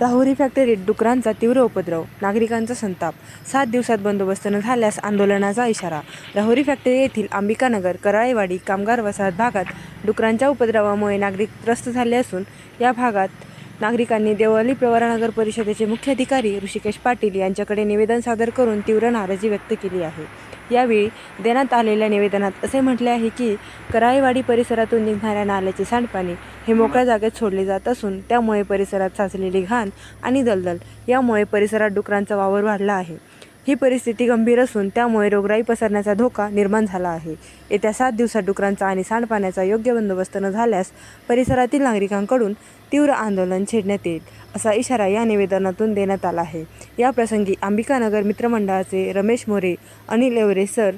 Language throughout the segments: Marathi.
राहुरी फॅक्टरीत डुकरांचा तीव्र उपद्रव नागरिकांचा संताप. सात दिवसात बंदोबस्त न झाल्यास आंदोलनाचा इशारा. राहुरी फॅक्टरी येथील अंबिकानगर कराळेवाडी कामगार वसाहत भागात डुकरांच्या उपद्रवामुळे नागरिक त्रस्त झाले असून या भागात नागरिकांनी देवळी प्रवरानगर परिषदेचे मुख्य अधिकारी ऋषिकेश पाटील यांच्याकडे निवेदन सादर करून तीव्र नाराजी व्यक्त केली आहे. यावेळी देण्यात आलेल्या निवेदनात असे म्हटले आहे की कराईवाडी परिसरातून निघणाऱ्या नाल्याचे सांडपाणी हे मोकळ्या जागेत सोडले जात असून त्यामुळे परिसरात साचलेली घाण आणि दलदल यामुळे परिसरात डुकरांचा वावर वाढला आहे. ही परिस्थिती गंभीर असून त्यामुळे रोगराई पसरण्याचा धोका निर्माण झाला आहे. येत्या सात दिवसात डुकरांचा आणि सांडपाण्याचा योग्य बंदोबस्त न झाल्यास परिसरातील नागरिकांकडून तीव्र आंदोलन छेडण्यात येईल असा इशारा या निवेदनातून देण्यात आला आहे. या प्रसंगी अंबिकानगर मित्रमंडळाचे रमेश मोरे अनिल एवरे सर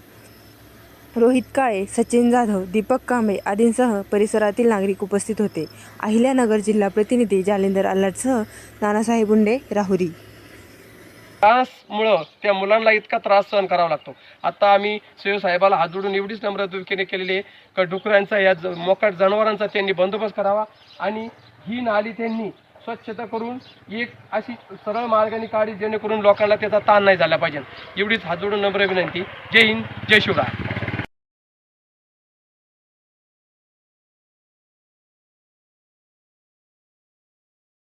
रोहित काळे सचिन जाधव दीपक कांबे आदींसह परिसरातील नागरिक उपस्थित होते. अहिल्यानगर जिल्हा प्रतिनिधी जालिंदर अल्लाटसह नानासाहेब उंडे राहुरी. त्रासमुळं त्या मुलांना इतका त्रास सहन करावा लागतो. आता आम्ही सैयद साहेबाला हात जोडून एवढीच नम्रतेने केलेली आहे का डुकरांचा या ज मोकाट जनावरांचा त्यांनी बंदोबस्त करावा आणि ही नाली त्यांनी स्वच्छता करून एक अशी सरळ मार्गाने काढी जेणेकरून लोकांना त्याचा ताण नाही झाला पाहिजे. एवढीच हात जोडून नम्र विनंती. जय हिंद जय शिवराय.